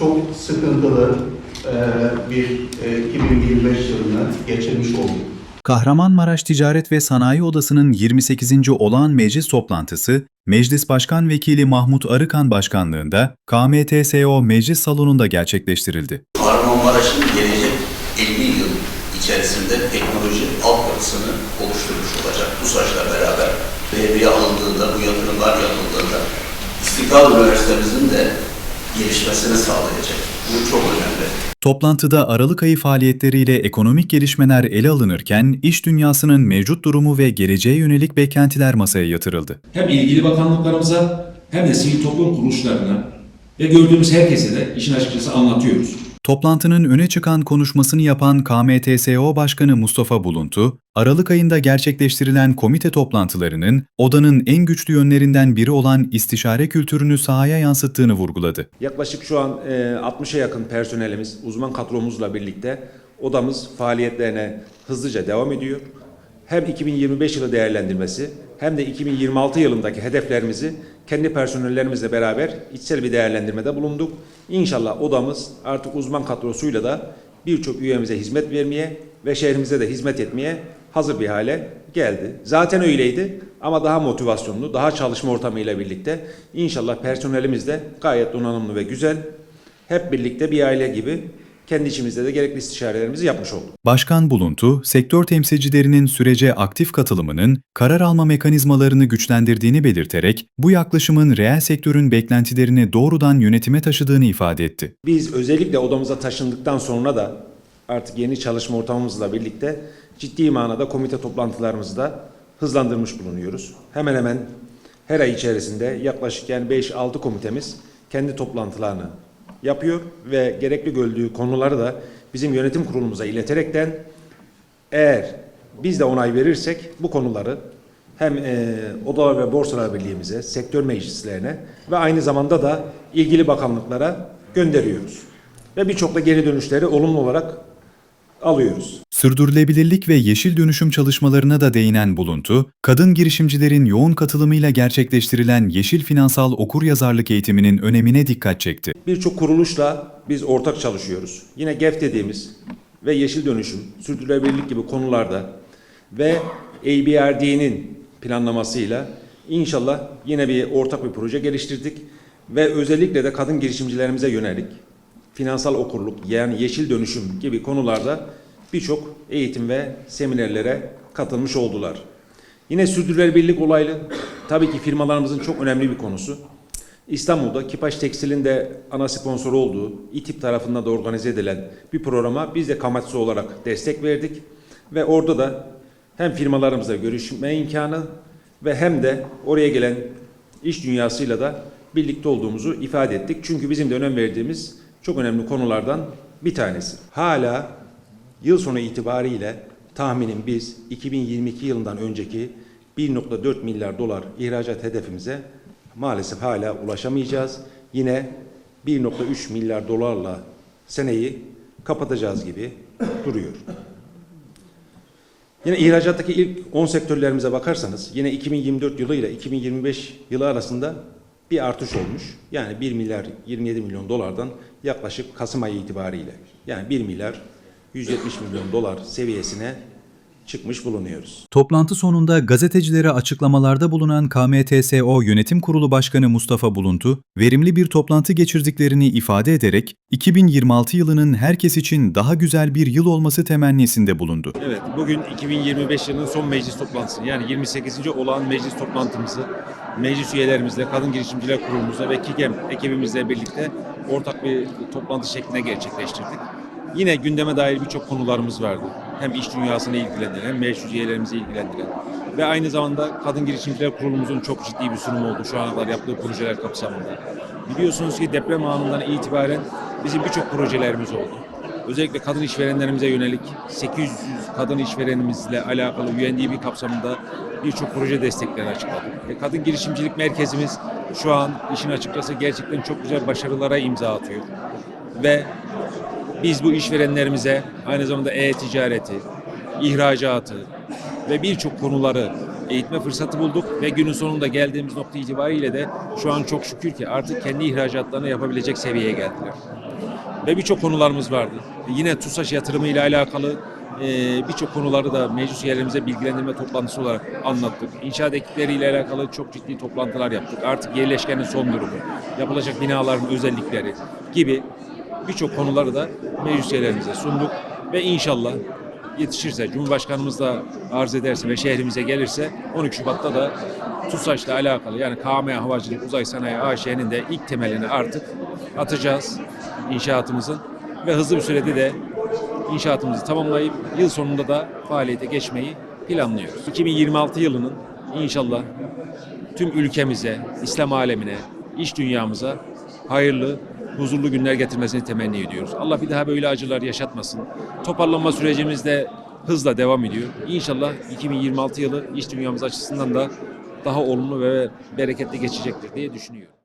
çok sıkıntılı e, bir e, 2025 yılını geçirmiş olduk. Kahramanmaraş Ticaret ve Sanayi Odası'nın 28. olağan meclis toplantısı, Meclis Başkan Vekili Mahmut Arıkan başkanlığında KMTSO Meclis Salonu'nda gerçekleştirildi. Kahramanmaraş'ın gelecek 50 yıl içerisinde teknoloji altyapısını oluşturmuş olacak. Bu saçla beraber devreye alındığında, bu yatırımlar yapıldığında İstiklal Üniversitemizin de gelişmesini sağlayacak. Bu çok önemli. Toplantıda Aralık ayı faaliyetleriyle ekonomik gelişmeler ele alınırken iş dünyasının mevcut durumu ve geleceğe yönelik beklentiler masaya yatırıldı. hem ilgili bakanlıklarımıza hem de sivil toplum kuruluşlarına ve gördüğümüz herkese de işin açıkçası anlatıyoruz. Toplantının öne çıkan konuşmasını yapan KMTSO Başkanı Mustafa Buluntu, Aralık ayında gerçekleştirilen komite toplantılarının odanın en güçlü yönlerinden biri olan istişare kültürünü sahaya yansıttığını vurguladı. Yaklaşık şu an e, 60'a yakın personelimiz, uzman kadromuzla birlikte odamız faaliyetlerine hızlıca devam ediyor. Hem 2025 yılı değerlendirmesi hem de 2026 yılındaki hedeflerimizi kendi personellerimizle beraber içsel bir değerlendirmede bulunduk. İnşallah odamız artık uzman kadrosuyla da birçok üyemize hizmet vermeye ve şehrimize de hizmet etmeye hazır bir hale geldi. Zaten öyleydi ama daha motivasyonlu, daha çalışma ortamıyla birlikte inşallah personelimiz de gayet donanımlı ve güzel. Hep birlikte bir aile gibi kendi içimizde de gerekli istişarelerimizi yapmış olduk. Başkan Buluntu, sektör temsilcilerinin sürece aktif katılımının karar alma mekanizmalarını güçlendirdiğini belirterek bu yaklaşımın reel sektörün beklentilerini doğrudan yönetime taşıdığını ifade etti. Biz özellikle odamıza taşındıktan sonra da artık yeni çalışma ortamımızla birlikte ciddi manada komite toplantılarımızı da hızlandırmış bulunuyoruz. Hemen hemen her ay içerisinde yaklaşık yani 5-6 komitemiz kendi toplantılarını yapıyor ve gerekli gördüğü konuları da bizim yönetim kurulumuza ileterekten eğer biz de onay verirsek bu konuları hem e, Odalar ve Borsalar Birliği'mize, sektör meclislerine ve aynı zamanda da ilgili bakanlıklara gönderiyoruz. Ve birçok da geri dönüşleri olumlu olarak alıyoruz. Sürdürülebilirlik ve yeşil dönüşüm çalışmalarına da değinen Buluntu, kadın girişimcilerin yoğun katılımıyla gerçekleştirilen yeşil finansal okuryazarlık eğitiminin önemine dikkat çekti. Birçok kuruluşla biz ortak çalışıyoruz. Yine GEF dediğimiz ve yeşil dönüşüm, sürdürülebilirlik gibi konularda ve ABRD'nin planlamasıyla inşallah yine bir ortak bir proje geliştirdik ve özellikle de kadın girişimcilerimize yönelik finansal okurluk yani yeşil dönüşüm gibi konularda birçok eğitim ve seminerlere katılmış oldular. Yine sürdürülebilirlik olaylı tabii ki firmalarımızın çok önemli bir konusu. İstanbul'da Kipaş Tekstil'in de ana sponsoru olduğu İTİP tarafından da organize edilen bir programa biz de Kamatsu olarak destek verdik. Ve orada da hem firmalarımızla görüşme imkanı ve hem de oraya gelen iş dünyasıyla da birlikte olduğumuzu ifade ettik. Çünkü bizim de önem verdiğimiz çok önemli konulardan bir tanesi. Hala yıl sonu itibariyle tahminim biz 2022 yılından önceki 1.4 milyar dolar ihracat hedefimize maalesef hala ulaşamayacağız. Yine 1.3 milyar dolarla seneyi kapatacağız gibi duruyor. Yine ihracattaki ilk 10 sektörlerimize bakarsanız yine 2024 yılı ile 2025 yılı arasında bir artış olmuş. Yani 1 milyar 27 milyon dolardan yaklaşık Kasım ayı itibariyle yani 1 milyar 170 milyon dolar seviyesine çıkmış bulunuyoruz. Toplantı sonunda gazetecilere açıklamalarda bulunan KMTSO Yönetim Kurulu Başkanı Mustafa Buluntu, verimli bir toplantı geçirdiklerini ifade ederek 2026 yılının herkes için daha güzel bir yıl olması temennisinde bulundu. Evet, bugün 2025 yılının son meclis toplantısı yani 28. olağan meclis toplantımızı meclis üyelerimizle, Kadın Girişimciler Kurulumuzla ve KİGEM ekibimizle birlikte ortak bir toplantı şeklinde gerçekleştirdik. Yine gündeme dair birçok konularımız vardı. Hem iş dünyasını ilgilendiren hem meclis üyelerimizi ilgilendiren ve aynı zamanda Kadın Girişimciler Kurulumuzun çok ciddi bir sunumu oldu şu ana kadar yaptığı projeler kapsamında. Biliyorsunuz ki deprem anından itibaren bizim birçok projelerimiz oldu. Özellikle kadın işverenlerimize yönelik 800 kadın işverenimizle alakalı UNDP kapsamında birçok proje destekleri açıkladık. E, kadın girişimcilik merkezimiz şu an işin açıkçası gerçekten çok güzel başarılara imza atıyor. Ve biz bu işverenlerimize aynı zamanda e-ticareti, ihracatı ve birçok konuları eğitme fırsatı bulduk ve günün sonunda geldiğimiz nokta itibariyle de şu an çok şükür ki artık kendi ihracatlarını yapabilecek seviyeye geldiler. ve birçok konularımız vardı. Yine TUSAŞ yatırımı ile alakalı e, birçok konuları da meclis üyelerimize bilgilendirme toplantısı olarak anlattık. İnşaat ekipleriyle alakalı çok ciddi toplantılar yaptık. Artık yerleşkenin son durumu, yapılacak binaların özellikleri gibi birçok konuları da meclis üyelerimize sunduk ve inşallah yetişirse, Cumhurbaşkanımız da arz ederse ve şehrimize gelirse 12 Şubat'ta da TUSAŞ'la alakalı yani KM Havacılık Uzay Sanayi AŞ'nin de ilk temelini artık atacağız inşaatımızın ve hızlı bir sürede de inşaatımızı tamamlayıp yıl sonunda da faaliyete geçmeyi planlıyoruz. 2026 yılının inşallah tüm ülkemize, İslam alemine, iş dünyamıza hayırlı, huzurlu günler getirmesini temenni ediyoruz. Allah bir daha böyle acılar yaşatmasın. Toparlanma sürecimiz de hızla devam ediyor. İnşallah 2026 yılı iş dünyamız açısından da daha olumlu ve bereketli geçecektir diye düşünüyorum.